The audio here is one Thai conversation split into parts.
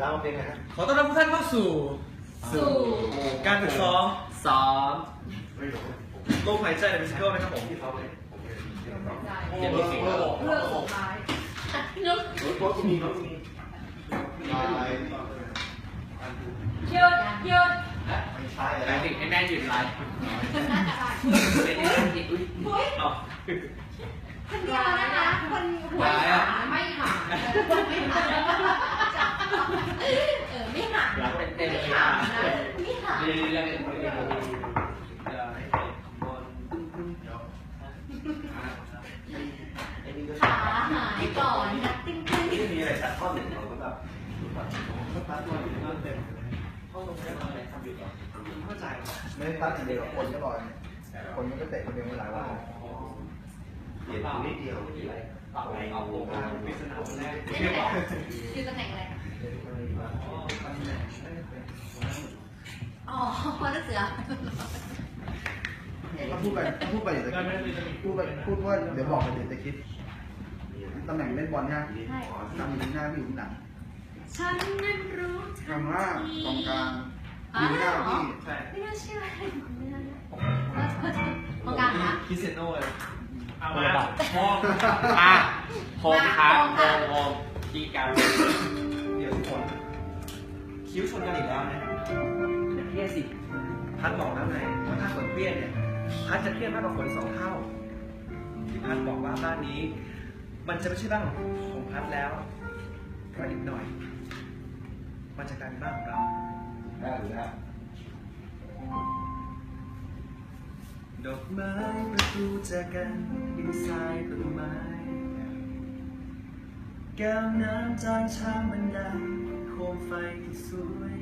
ดาวเป็นไงฮะขอต้อนรับทุกท่านเข้าสู่สู่การฝึกซ้อมซ้อมลมหายใจในมิวสิควลนะครับผมที่เขาเลยเดี๋ยวมีสิ่งที่บอกเรื่องสุดท้ายยกรถรถมีรถมีลายหยุดหยุดไม่ใช่หอะไรมายถึงให้แม่หยุดไลฟ์น่าจะได้ไม่ได้นั่งกินอุ้ยเฮ้ยอ๋อคนเดียวนะคะคนหัวหาไม่หาไม่หา ขาหายก่อนนะติ้งติ้งไม่มีอะไรสักข้อหนึ่งเราก็แบบก็ตัดตัวอยู่นั่นเต็มห้องตรงนี้ทำอะไรทำอยู่ก่อนเข้าใจไม่ได้ตัดอย่างเดียวคนก็ลอยคนมันก็เตะคนเดียวไม่หลายวันเปลี่ยนนิดเดียวไม่ไรปรับเอาโครงการปริศนาคนแรกอยู่ตำแหน่งอะไร อ๋อพอแล้วเสือก็พูดไปพูดไปเดี๋ยวจะคิดพูดไปพูดว่าเดี๋ยวบอกไปเดี๋ยวจะคิดตำแหน่งเล่นบอลนะทำอยู่หน้าไม่อยู่หลังฉันนั้นรู้คำว่ากองกลางอยู่หน้าพี่ใช่ไม่น่าเชื่อไม่น่าเชื่อตรงกลางนะคริสเซโน่เลยเอามาห้องอะโฮมครับโฮมโฮมที่การเดี๋ยวทุกคนคิ้วชนกันอีกแล้วนะเพี้ยสิ พัดบอกแล้วไงว่าถ้าฝนเปรี้ยนเนี่ยพัดจะเครียดมากกว่าฝนสองเท่า ที่พัดบอกว่าบ้านนี้ มันจะไม่ใช่บ้านของพัดแล้วก็อีกหน่อย มันจะกลายเป็นบ้านของเราได้หรือแล้วดอกไม้ประตูจากกันดินทรายต้นไม้แก้วน้ำจานชามบันไดโคมไฟที่สวยงามข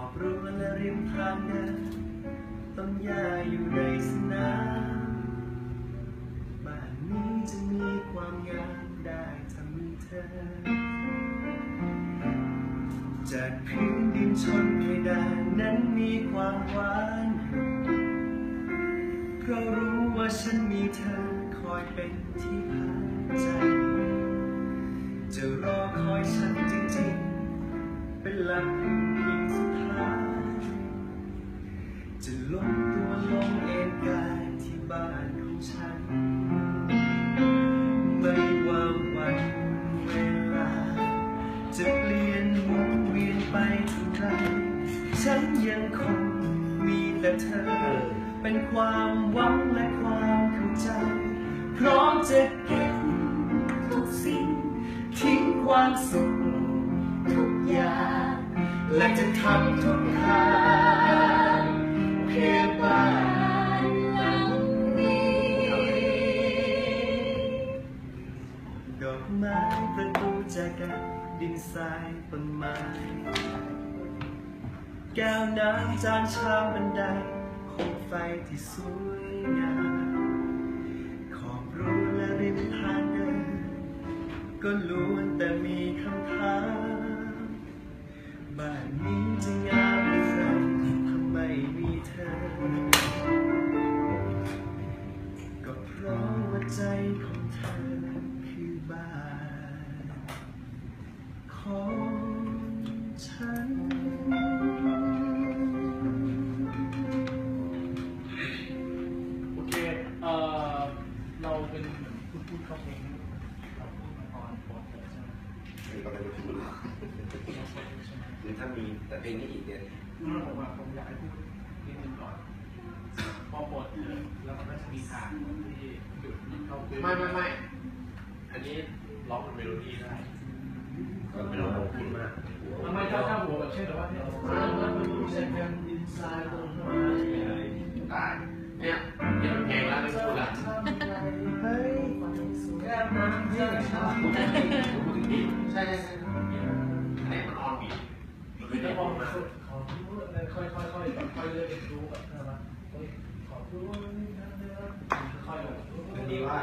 อบรั้วและริมทางเดินต้นหญ้าอยู่ในสนามบ้านนี้จะมีความงามได้ถ้ามีเธอ จากพื้นดินชนเพดานนั้นมีความหวานเพราะรู้ว่าฉันมีเธอคอยเป็นที่พักใจ จะรอคอยฉันจริงๆ เป็นหลัก ฉันยังคงมีแต่เธอ เป็นความหวังและความเข้าใจ พร้อมจะเก็บทุกสิ่ง ทิ้งความสุขทุกอย่างและจะทำทุกทางเพื่อบ้านหลังนี้ดอกไม้ประตูจากกันดินทรายต้นไม้ แก้วน้ำจานชามบันไดโคมไฟที่สวยงามขอบรั้และริมทางเดินก็ล้วนแต่มีคำถามบ้านนี้จะงามหรือไรทำไมมีเธอ ก็เพราะว่าใจของเธอคือบ้านของฉัน ถ้ามีแต่เพลงนี้อีกเนี่ยอืมผมว่าผมอยากให้พูดนิดนึงก่อนพอปลดแล้วมันก็จะมีทางที่จุดเข้าคือไม่ไม่ไม่อันนี้ร้องเป็นเมโลดี้ได้ก็ไม่ต้องลงทุนมากทำไมถ้าถ้าหัวแบบเช่นแบบว่าเนี่ยมันเป็นรูปเส้นกันดินทรายตรงนั้นได้เนี่ยเห็นเพลงแล้วไม่พูดละ มันดีว่า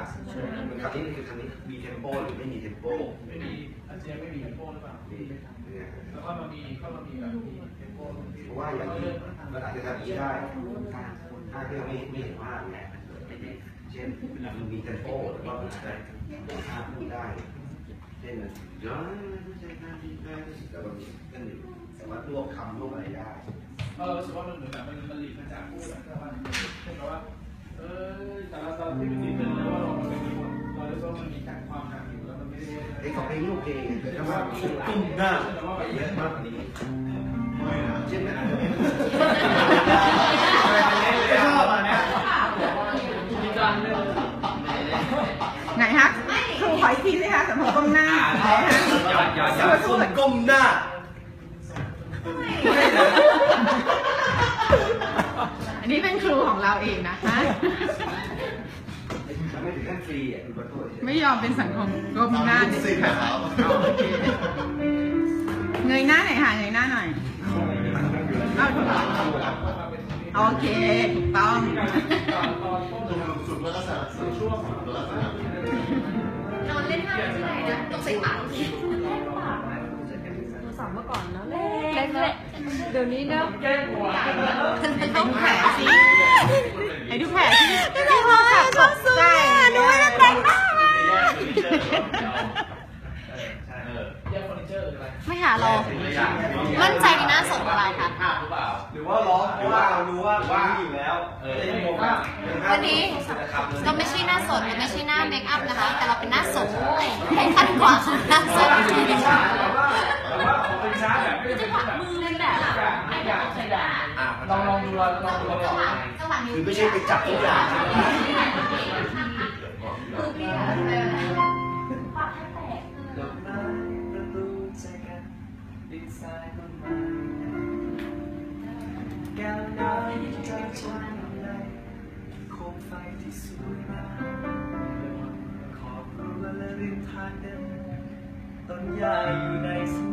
มันคำนี้คือคำนี้มีเทมโปหรือไม่มีเทมโปไม่มีอาเจียไม่มีเทมโปหรือเปล่าแล้วก็มามีก็มามีแบบมีเทมโปเพราะว่าอย่างนี้มันอาจจะทำนี้ได้ถ้าที่เราไม่ไม่เห็นภาพเนี่ยเช่นมันมีเทมโปแล้วก็มันอาจจะภาพพูดได้เช่นย้อนไม่ใช่หน้าที่แม่แต่บางทีนั่นอยู่สามารถรวบคำรวบอะไรได้ เออรู้สึกว่ามันเหมือนแบบมันมันหลีกมาจากพูดแต่ว่าเช่นแบบว่า เออแต่ละตอนที่มันมีเป็นแล้วว่าเราเป็นคนเรารู้สึกว่ามันมีการความห่างอยู่แล้วมันไม่ได้ไอ้ของเพลงนี้โอเคแต่ว่าตุ้มหน้าแต่ว่าไปเยอะมากกว่านี้ไม่นะเช่นนั้น อันนี้เป็นครูของเราเองนะคะ ไม่ถึงขั้นฟรีอะคือขอโทษไม่ยอมเป็นสังคมก้มหน้าเด็ดขาดโอเคเงยหน้าหน่อยค่ะเงยหน้าหน่อยเอาโอเคถูกต้องสุดแล้วก็สนับสนุนช่วงแล้วก็สนับสนุนนอนเล่นห้างที่ไหนนะต้องใส่ปากทีสามเมื่อก่อนนะเล็ก เดี๋ยวนี้เนอะแก้ดูแผลสิให้ดูแผลสิไม่รู้ค่ะตกใจหนูไม่ได้แต่งหน้ามาแยกเฟอร์นิเจอร์หรืออะไม่หาเรา มั่นใจในหน้าสดอะไรคะภาพหรือเปล่าหรือว่าร้องเพราะว่าเรารู้ว่าว่าอยู่แล้วเออวันนี้เราไม่ใช่หน้าสดเราไม่ใช่หน้าเมคอัพนะคะ แต่เราเป็นหน้าสดให้ขั้นกว่าของหน้าสด แต่ว่าแต่ว่าขอเป็นช้าแบบไม่ได้เป็นแบบมือเลยแบบไม่อยากไม่อยาลองลองดูลองลองดูลองดูจังหวะนิ้วคือไม่ใช่ไปจับทุกอย่างมือพี่อะเออปากให้แตกดอกไม้ประตูใจกันดินทรายต้นไม้แก้วน้ำจากฉันในโคมไฟที่สวยงามขอบรั้วและริมทางเดินต้นหญ้าอยู่ในสน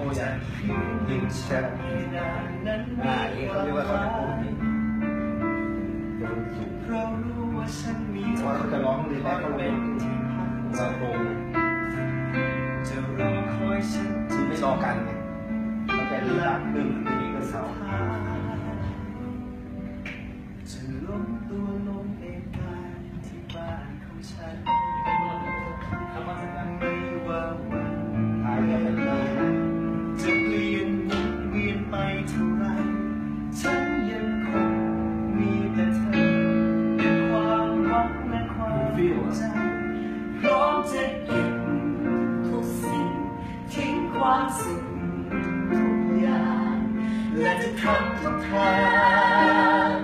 โทษอย่งแช่งอันนี้เขาเรียกว่าเขาจะโทษนี่เพราะรู้ว่าฉันมีเธเพราะเขาจะร้องเลยแรกเขาเป็ง ทุกทาง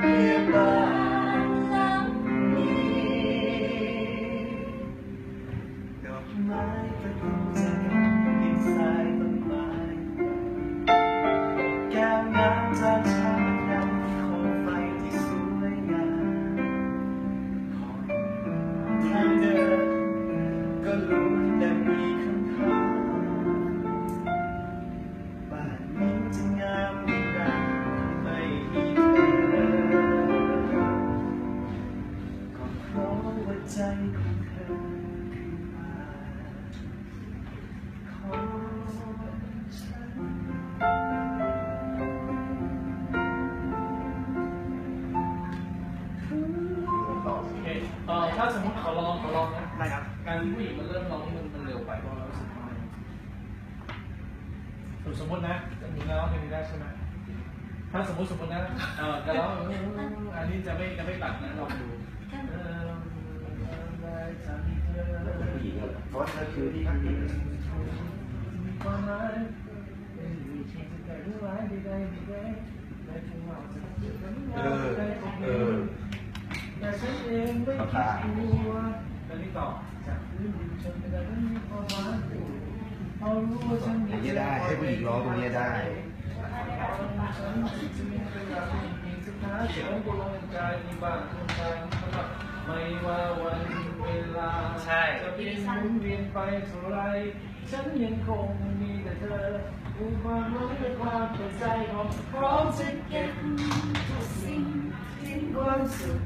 เพื่อบ้านหลังนี้ดอกไม้ประตูจะดินทรายต้นไม้แก้วน้ำจาน เออถ้าสมมติขอลองขอลองนะได้ครับ การที่ผู้หญิงมันเริ่มร้องนี่มันมันเร็วไปเพราะเรารู้สึกว่ามันสมมตินะจะมีแล้วเพลงนี้ได้ใช่ไหมถ้าสมมติสมมตินะเออจะร้องอันนี้จะไม่จะไม่ตัดนะลองดูเออได้ทำเธอผู้หญิงเพราะว่าเธอคือที่พักดีมีความหมายเป็นวิธีที่แต่รู้ไว้ดีได้ได้ได้ถึงเราจะเจอกันเออเออ แต่ฉันเองไม่คิดตัวแล้วนี่ต่อจากพื้นดินจนไปได้ไม่มีความหมายเอารู้ว่าฉันอย่างนี้ได้ให้ผู้หญิงร้องตรงนี้ได้ฉันจะมีเวลาที่มีสุดท้าเสียงกำลังใจมีบ้างทุกทางไม่ว่าวันเวลาใช่จะเปลี่ยนหมุนเวียนไปเท่าไรฉันยังคงมีแต่เธอความรู้และความเปิดใจของพร้อมจะเก็บทุกสิ่งทิ้งความสุข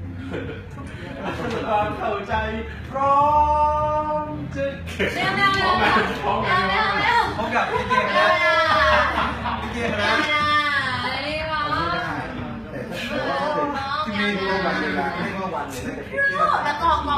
ความเข้าใจ พร้อมจะเก็บเร็วเร็วเร็วเร็วเร็วเร็วเร็วพบกับพี่เกมเร็นะพี่เกมเร็นะวเร็วเร็วแบบนี้นเวลาไม่ว่าวันเลยนะแล้วก็ก